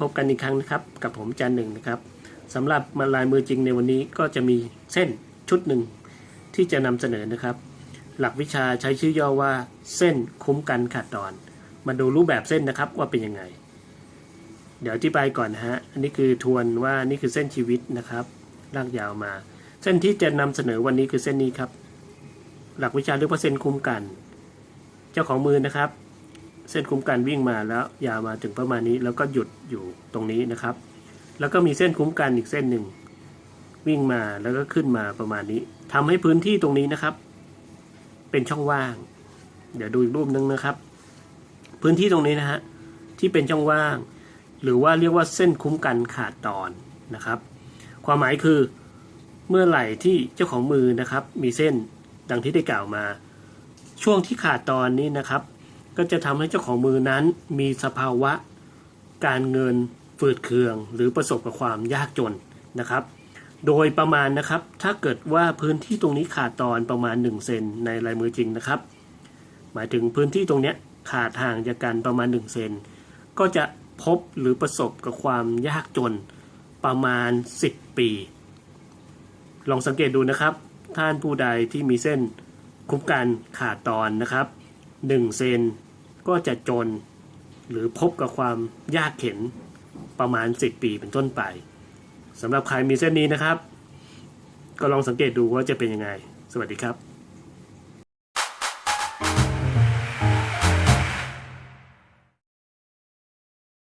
พบกันอีกครั้งนะครับ กับผมจันหนึ่งนะครับสำหรับมาลายมือจริงในวันนี้ก็จะมีเส้นชุดหนึ่งที่จะนำเสนอนะครับ หลักวิชาใช้ชื่อย่อว่าเส้นคุ้มกันขาดตอน มาดูรูปแบบเส้นนะครับว่าเป็นยังไง เดี๋ยวอธิบายก่อนนะฮะอันนี้คือทวนว่านี่คือเส้นชีวิตนะครับลากยาวมา เส้นที่จะนำเสนอวันนี้คือเส้นนี้ครับ หลักวิชาเรียกว่าเส้นคุ้มกัน เจ้าของมือนะครับ เส้นคุ้มกันวิ่งมาแล้วยาวมาถึงประมาณนี้ แล้วก็หยุดอยู่ตรงนี้นะครับ แล้วก็มีเส้นคุ้มกันอีกเส้นหนึ่งวิ่งมาแล้วก็ขึ้นมาประมาณนี้ทำให้พื้นที่ตรงนี้นะครับ เป็นช่องว่าง เดี๋ยวดูอีกรูปหนึงนะครับ พื้นที่ตรงนี้นะฮะที่เป็นช่องว่าง หรือว่าเรียกว่าเส้นคุ้มกันขาดตอนนะครับ ความหมายคือเมื่อไหร่ที่เจ้าของมือนะครับ มีเส้นดังที่ได้กล่าวมา ช่วงที่ขาดตอนนี้นะครับ ก็จะทำให้เจ้าของมือนั้นมีสภาวะการเงินฝืดเคือง หรือประสบกับความยากจนนะครับ โดยประมาณนะครับ ถ้าเกิดว่าพื้นที่ตรงนี้ขาดตอนประมาณ 1 เซนในลายมือจริงนะครับ หมายถึงพื้นที่ตรงนี้ขาดห่างจากกันประมาณ 1 เซนก็จะพบหรือประสบกับความยากจนประมาณ 10 ปี ลองสังเกตดูนะครับ ท่านผู้ใดที่มีเส้นคุ้มกันขาดตอนนะครับ 1 เซน ก็จะจนหรือพบกับความยากเข็นประมาณ 10 ปีเป็นต้นไปสำหรับใครมีเส้นนี้นะครับ ก็ลองสังเกตดูว่าจะเป็นยังไง สวัสดีครับ